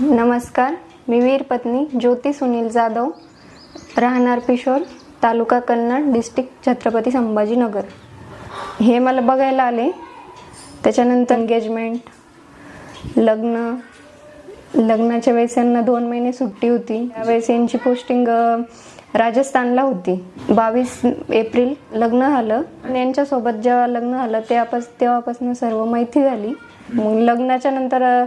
नमस्कार मी वीर पत्नी ज्योती सुनील जाधव राहणार पिशोर तालुका कन्नड डिस्ट्रिक्ट छत्रपती संभाजीनगर. हे मला बघायला आले. त्याच्यानंतर एंगेजमेंट लग्न लग्नाच्या वेळेस यांना दोन महिने सुट्टी होती. त्यावेळेस यांची पोस्टिंग राजस्थानला होती. बावीस एप्रिल लग्न झालं. आणि यांच्यासोबत जेव्हा लग्न झालं तेव्हापास तेव्हापासून सर्व माहिती झाली. मग लग्नाच्या नंतर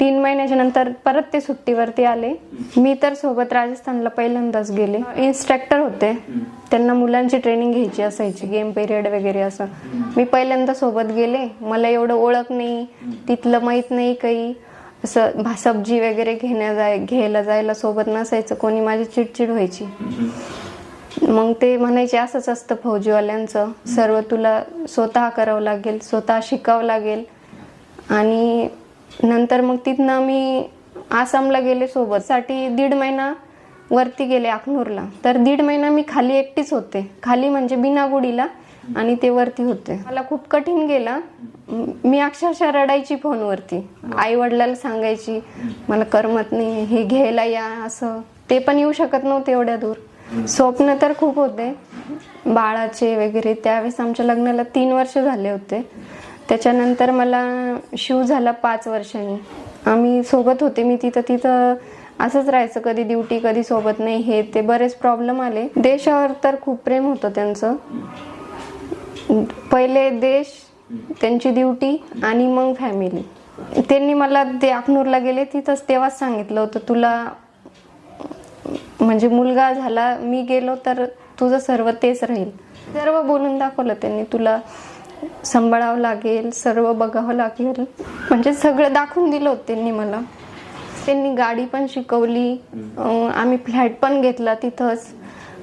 तीन महिन्याच्या नंतर परत ते सुट्टीवरती आले. मी तर सोबत राजस्थानला पहिल्यांदाच गेले. इन्स्ट्रक्टर होते. त्यांना मुलांची ट्रेनिंग घ्यायची असायची गेम पिरियड वगैरे असं. मी पहिल्यांदा सोबत गेले. मला एवढं ओळख नाही. तिथलं माहीत नाही काही. असं भा- सब्जी वगैरे घेण्या जाय घ्यायला जायला सोबत नसायचं. कोणी माझी चिडचिड व्हायची. मग ते म्हणायचे असंच असतं फौजीवाल्यांचं. सर्व तुला स्वतः करावं लागेल स्वतः शिकावं लागेल. आणि नंतर मग तिथनं मी आसामला गेले सोबतसाठी. दीड महिना वरती गेले अखनूरला तर दीड महिना मी खाली एकटीच होते. खाली म्हणजे बिनागुडीला आणि ते वरती होते. मला खूप कठीण गेला. मी अक्षरशः रडायची फोनवरती. आई वडिलाला सांगायची मला करमत नाही हे घ्यायला या असं. ते पण येऊ शकत नव्हते एवढ्या दूर. स्वप्न तर खूप होते. बाळाचे वगैरे त्यावेळेस आमच्या लग्नाला तीन वर्ष झाले होते. त्याच्यानंतर मला शिव झाला पाच वर्षांनी. आम्ही सोबत होते मी तिथं तिथं असंच राहायचं कधी ड्युटी कधी सोबत नाही हे ते बरेच प्रॉब्लेम आले. देशावर तर खूप प्रेम होतं त्यांचं. पहिले देश त्यांची ड्युटी आणि मग फॅमिली त्यांनी मला ते अखनूरला गेले तिथंच तेव्हाच सांगितलं होतं तुला म्हणजे मुलगा झाला मी गेलो तर तुझं सर्व तेच राहील. सर्व बोलून दाखवलं त्यांनी तुला सांभाळावं लागेल सर्व बघावं लागेल. म्हणजे सगळं दाखवून दिलं होतं त्यांनी मला. त्यांनी गाडी पण शिकवली. आम्ही फ्लॅट पण घेतला तिथंच.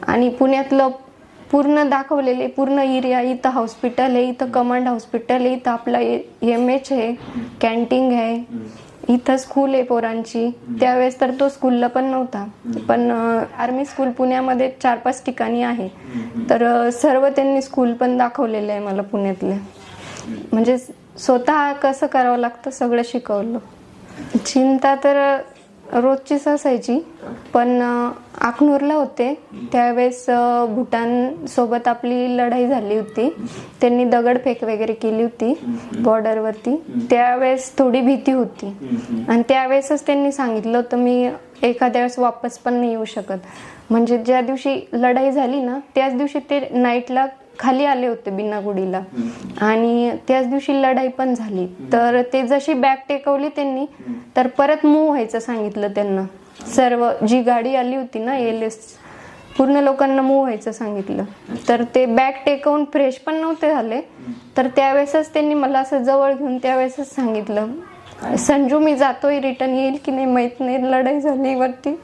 आणि पुण्यातलं पूर्ण दाखवलेले पूर्ण एरिया इथं हॉस्पिटल आहे इथं कमांड हॉस्पिटल आहे इथं आपला एम एच आहे कॅन्टीन आहे. इथं स्कूल आहे पोरांची. त्यावेळेस तर तो स्कूलला पण नव्हता. पण आर्मी स्कूल पुण्यामध्ये चार पाच ठिकाणी आहे. तर सर्व त्यांनी स्कूल पण दाखवलेले आहे मला पुण्यातले. म्हणजे स्वतः कसं करावं लागतं? सगळं शिकवलं. चिंता तर रोजचीच असायची. पण आखनूरला होते. त्यावेळेस भूटान सोबत आपली लढाई झाली होती. त्यांनी दगडफेक वगैरे केली होती बॉर्डरवरती. त्यावेळेस थोडी भीती होती. आणि त्यावेळेसच त्यांनी सांगितलं होतं मी एखाद्या वेळेस वापस पण नाही येऊ शकत. म्हणजे ज्या दिवशी लढाई झाली ना त्याच दिवशी ते नाईटला खाली आले होते बिन्नागुडीला आणि त्याच दिवशी लढाई पण झाली. तर ते जशी बॅग टेकवली त्यांनी तर परत मूव व्हायचं सांगितलं त्यांना. सर्व जी गाडी आली होती ना एल एस पूर्ण लोकांना मूव व्हायचं सांगितलं. तर ते बॅग टेकवून फ्रेश पण नव्हते झाले. तर त्यावेळेसच त्यांनी मला असं जवळ घेऊन त्यावेळेसच सांगितलं संजू मी जातोय. रिटर्न येईल की नाही माहीत नाही. लढाई झाली वरती.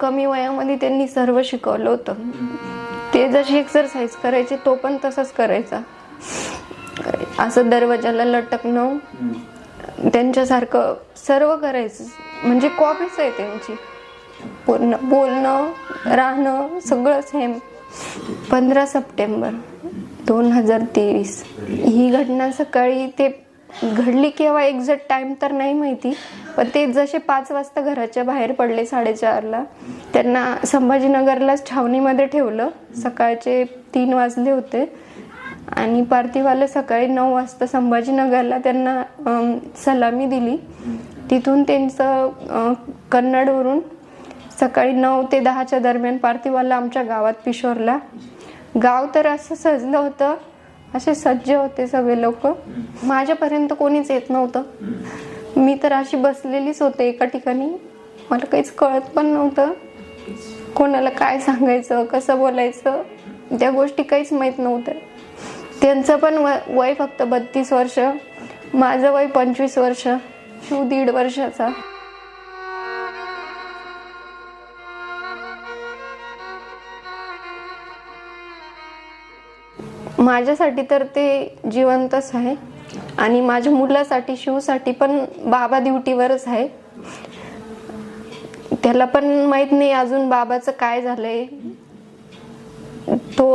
कमी वयामध्ये त्यांनी सर्व शिकवलं होतं. ते जशी एक्सरसाइज करायचे तो पण तसंच करायचा. असं दरवाजाला लटकणं त्यांच्यासारखं सर्व करायचं. म्हणजे कॉपीच आहे त्यांची. पूर्ण बोलणं राहणं सगळं सेम पंधरा सप्टेंबर दोन हजार तेवीस. ही घटना सकाळी ते घडली केव्हा एक्झॅक्ट टाइम तर नाही माहिती पण ते जसे पाच वाजता घराच्या बाहेर पडले साडेचारला त्यांना संभाजीनगरलाच छावणीमध्ये ठेवलं. सकाळचे तीन वाजले होते. आणि पार्थिवाला सकाळी नऊ वाजता संभाजीनगरला त्यांना सलामी दिली. तिथून त्यांचं कन्नडवरून सकाळी नऊ ते दहाच्या दरम्यान पार्थिवाला आमच्या गावात पिशोरला. गाव तर असं सजलं होतं असे सज्ज होते सगळे लोक. माझ्यापर्यंत कोणीच येत नव्हतं. मी तर अशी बसलेलीच होते एका ठिकाणी. मला काहीच कळत पण नव्हतं. कोणाला काय सांगायचं कसं बोलायचं त्या गोष्टी काहीच माहीत नव्हत्या. त्यांचं पण वय वय फक्त बत्तीस वर्ष. माझं वय पंचवीस वर्ष. शिव दीड वर्षाचा. माझ्यासाठी तर ते जिवंतच आहे. आणि माझ्या मुलासाठी शिवसाठी पण बाबा ड्युटीवरच आहे. त्याला पण माहीत नाही अजून बाबाचं काय झालंय. तो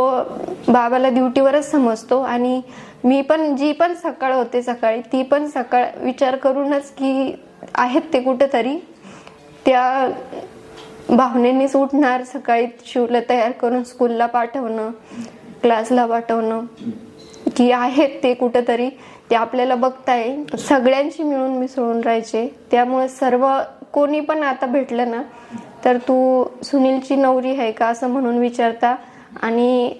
बाबाला ड्युटीवरच समजतो. आणि मी पण जी पण सकाळ होते सकाळी ती पण सकाळ विचार करूनच की आहेत ते कुठेतरी. त्या भावनेनेच उठणार सकाळी शिवला तयार करून स्कूलला पाठवणं. क्लासला पाठवणं की आहेत ते कुठंतरी ते आपल्याला बघताय. सगळ्यांशी मिळून मिसळून राहायचे. त्यामुळे सर्व कोणी पण आता भेटलं ना तर तू सुनीलची नवरी आहे का असं म्हणून विचारता. आणि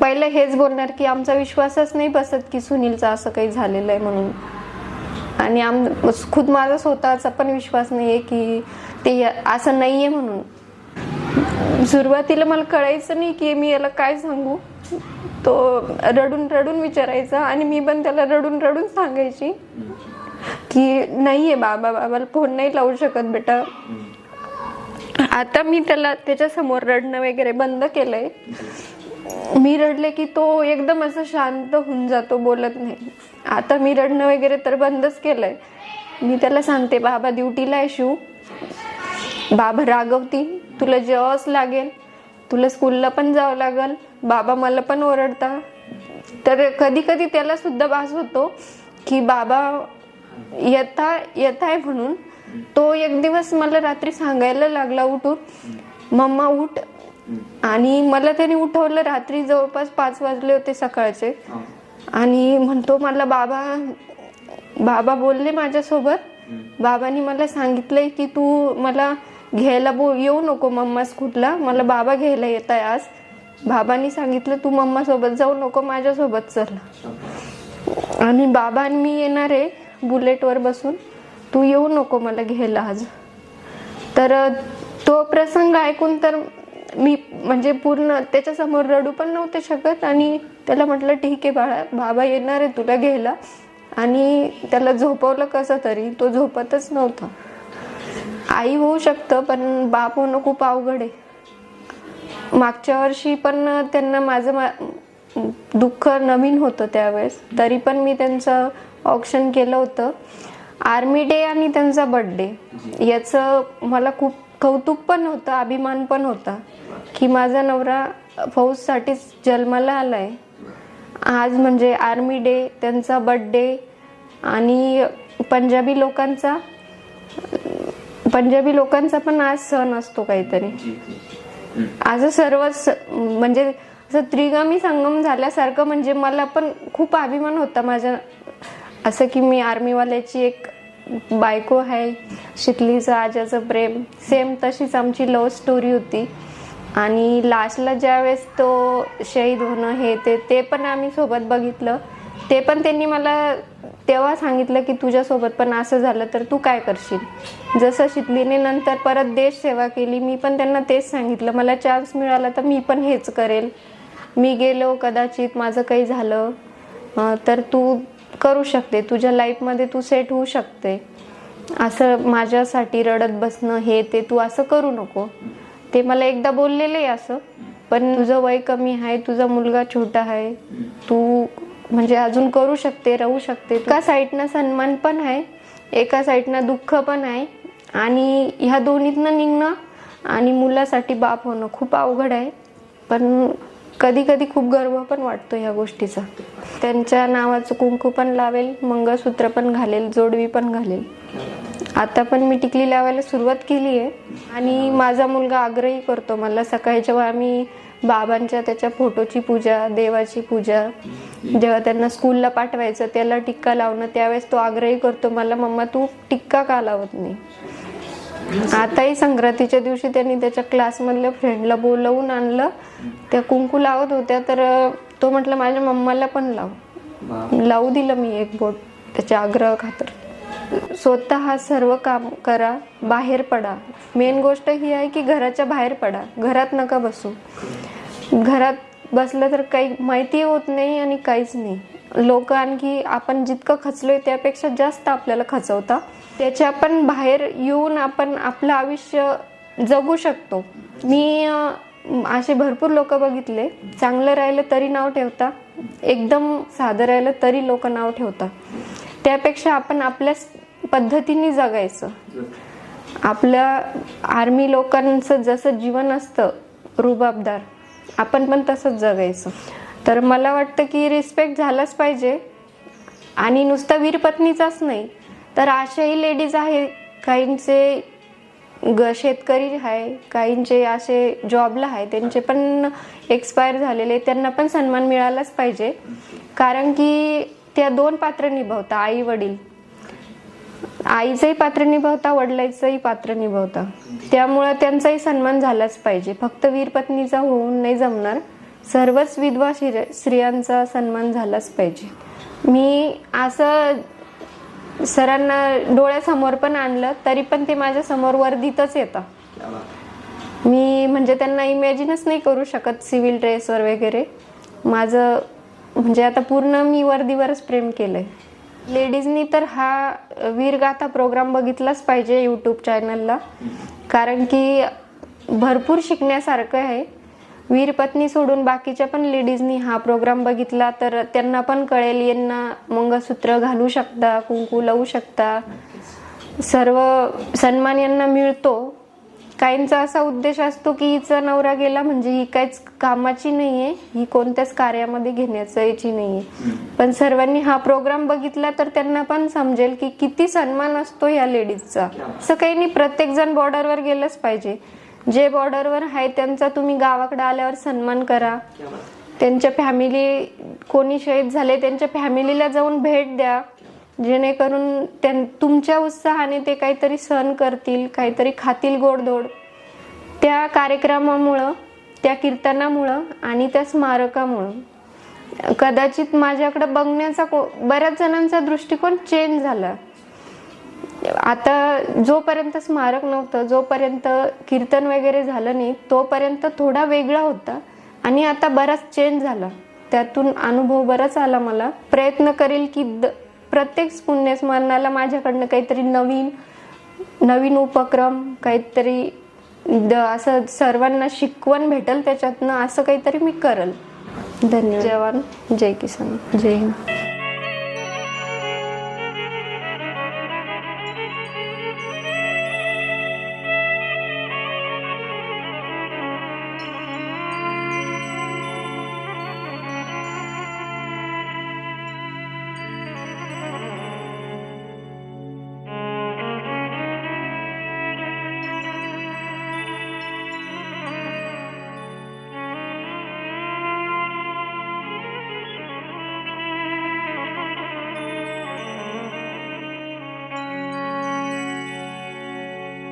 पहिलं हेच बोलणार की आमचा विश्वासच नाही बसत की सुनीलचं असं काही झालेलं आहे म्हणून. आणि आम खुद माझा स्वतःचा पण विश्वास नाही आहे की ते असं नाही आहे म्हणून. सुरुवातीला मला कळायचं नाही की मी याला काय सांगू. तो रडून रडून विचारायचा आणि मी पण त्याला रडून रडून सांगायची की नाहीये बाबा बाबाला फोन नाही लावू शकत बेटा. आता मी त्याला त्याच्यासमोर रडणं वगैरे बंद केलंय. मी रडले की तो एकदम असं शांत होऊन जातो बोलत नाही. आता मी रडणं वगैरे तर बंदच केलंय. मी त्याला सांगते बाबा ड्युटीला आहे शिव. बाबा रागवती तुला जेवावंच लागेल. तुला स्कूलला पण जावं लागेल. बाबा मला पण ओरडता. तर कधी कधी त्याला सुद्धा भास होतो की बाबा येता येत आहे म्हणून. तो एक दिवस मला रात्री सांगायला लागला उठून मम्मा उठ. आणि मला त्याने उठवलं रात्री जवळपास पाच वाजले होते सकाळचे. आणि म्हणतो मला बाबा बाबा बोलले माझ्यासोबत. बाबांनी मला सांगितलंय की तू मला घ्यायला बो येऊ नको मम्मा स्कूटला मला बाबा घ्यायला येत आहे आज. बाबांनी सांगितलं तू मम्मा सोबत जाऊ नको माझ्यासोबत चल. आणि बाबा आणि मी येणार आहे बुलेटवर बसून. तू येऊ नको मला घ्यायला आज. तर तो प्रसंग ऐकून तर मी म्हणजे पूर्ण त्याच्यासमोर रडू पण नव्हते शकत आणि त्याला म्हटलं ठीक आहे बाळा बाबा येणार आहे तुला घ्यायला. आणि त्याला झोपवलं कसं तरी तो झोपतच नव्हता. आई होऊ शकतं पण बाप होणं खूप अवघड आहे. मागच्या वर्षी पण त्यांना माझं मा दुःख नवीन होतं त्यावेळेस. तरी पण मी त्यांचं ऑप्शन केलं होतं. आर्मी डे आणि त्यांचा बर्थडे याचं मला खूप कौतुक पण होतं अभिमान पण होता की माझा नवरा फौजसाठीच जन्माला आलाय. आज म्हणजे आर्मी डे त्यांचा बर्थडे आणि पंजाबी लोकांचा पंजाबी लोकांचा पण आज सण असतो काहीतरी. असं सर्व म्हणजे असं त्रिगामी संगम झाल्यासारखं म्हणजे मला पण खूप अभिमान होता माझ्या असं की मी आर्मीवाल्याची एक बायको आहे शितलीचं आजाचं प्रेम. सेम तशीच आमची लव्ह स्टोरी होती. आणि लास्टला ज्यावेळेस तो शहीद होणं हे ते ते पण आम्ही सोबत बघितलं. ते पण त्यांनी मला तेव्हा सांगितलं की तुझ्यासोबत पण असं झालं तर तू काय करशील? जसं शिकलीने नंतर परत देश सेवा केली मी पण त्यांना तेच सांगितलं. मला चान्स मिळाला तर मी पण हेच करेल. मी गेलो कदाचित माझं काही झालं तर तू करू शकते. तुझ्या लाईफमध्ये तू सेट होऊ शकते. असं माझ्यासाठी रडत बसणं हे ते तू असं करू नको. ते मला एकदा बोललेलं आहे असं पण तुझं वय कमी आहे तुझा मुलगा छोटा आहे तू म्हणजे अजून करू शकते राहू शकते. एका साईडनं सन्मान पण आहे एका साईडनं दुःख पण आहे आणि ह्या दोन्हीतनं निघणं आणि मुलासाठी बाप होणं खूप अवघड आहे. पण कधी कधी खूप गर्व पण वाटतो ह्या गोष्टीचा. त्यांच्या नावाचं कुंकू पण लावेल मंगळसूत्र पण घालेल जोडवी पण घालेल. आता पण मी टिकली लावायला सुरुवात केली आहे आणि माझा मुलगा आग्रही करतो मला सकाळी जेव्हा आम्ही बाबांच्या त्याच्या फोटोची पूजा देवाची पूजा. जेव्हा त्यांना स्कूलला पाठवायचं त्याला टिक्का लावणं त्यावेळेस तो आग्रही करतो मला मम्मा तू टिक्का का लावत नाही? आताही संक्रांतीच्या दिवशी त्यांनी त्याच्या क्लासमधल्या फ्रेंडला बोलवून आणलं. त्या कुंकू लावत होत्या तर तो म्हटलं माझ्या मम्माला पण लाव. लावू दिलं मी एक बोट त्याच्या आग्रह खातर स्वतः सर्व काम करा बाहेर पडा. मेन गोष्ट ही आहे की घराच्या बाहेर पडा. घरात नका बसू. घरात बसलं तर काही माहिती होत नाही आणि काहीच नाही. लोक आणखी आपण जितकं खचलोय त्यापेक्षा जास्त आपल्याला खचवता. त्याच्या पण बाहेर येऊन आपण आपलं आयुष्य जगू शकतो. मी असे भरपूर लोक बघितले. चांगलं राहिलं तरी नाव ठेवता. एकदम साधं राहिलं तरी लोक नाव ठेवता. त्यापेक्षा आपण आपल्याच पद्धतीने जगायचं. आपल्या आर्मी लोकांचं जसं जीवन असतं रुबाबदार. आपण पण तसंच जगायचं. तर मला वाटतं की रिस्पेक्ट झालाच पाहिजे. आणि नुसता वीरपत्नीचाच नाही तर अशाही लेडीज आहे काहींचे ग शेतकरी आहे काहींचे असे जॉबला आहे त्यांचे पण एक्सपायर झालेले त्यांना पण सन्मान मिळालाच पाहिजे. कारण की त्या दोन पात्र निभावता आई वडील आईचंही पात्र निभावता वडिलांचंही पात्र निभावता. त्यामुळं त्यांचाही सन्मान झालाच पाहिजे. फक्त वीरपत्नीचा होऊन नाही जमणार सर्वच विधवा स्त्रियांचा सन्मान झालाच पाहिजे. मी असं सरांना डोळ्यासमोर पण आणलं तरी पण ते माझ्यासमोर वर्दीतच येतात. मी म्हणजे त्यांना इमॅजिनच नाही करू शकत सिव्हिल ड्रेसवर वगैरे. माझं म्हणजे आता पूर्ण मी वर्दीवरच प्रेम केलं आहे लेडीजनी तर हा वीरगाथा प्रोग्राम बघितलाच पाहिजे यूट्यूब चॅनलला कारण की भरपूर शिकण्यासारखं आहे. वीरपत्नी सोडून बाकीच्या पण लेडीजनी हा प्रोग्राम बघितला तर त्यांना पण कळेल यांना मंगळसूत्र घालू शकता कुंकू लावू शकता. सर्व सन्मान यांना मिळतो. काहींचा असा उद्देश असतो की हिचा नवरा गेला म्हणजे ही काहीच कामाची नाहीये ही कोणत्याच कार्यामध्ये घेण्याचं याची नाहीये पण सर्वांनी हा प्रोग्राम बघितला तर त्यांना पण समजेल की किती सन्मान असतो या लेडीजचा. असं काही नाही प्रत्येक जण बॉर्डरवर गेलंच पाहिजे. जे बॉर्डरवर आहे त्यांचा तुम्ही गावाकडे आल्यावर सन्मान करा. त्यांच्या फॅमिली कोणी शहीद झाले त्यांच्या फॅमिलीला जाऊन भेट द्या. जेणेकरून त्यां तुमच्या उत्साहाने ते काहीतरी सहन करतील काहीतरी खातील गोडधोड. त्या कार्यक्रमामुळं त्या कीर्तनामुळं आणि त्या स्मारकामुळं. कदाचित माझ्याकडे बघण्याचा को- बऱ्याच जणांचा दृष्टिकोन चेंज झाला. आता जोपर्यंत स्मारक नव्हतं जोपर्यंत कीर्तन वगैरे झालं नाही तोपर्यंत थोडा वेगळा होता आणि आता बराच चेंज झाला. त्यातून अनुभव बराच आला मला. प्रयत्न करेल की द- प्रत्येक पुण्यस्मरणाला माझ्याकडनं काहीतरी नवीन नवीन उपक्रम काहीतरी द असं सर्वांना शिकवण भेटेल त्याच्यातनं असं काहीतरी मी करल. धन्यवाद. जवान जय किसान. जय हिंद.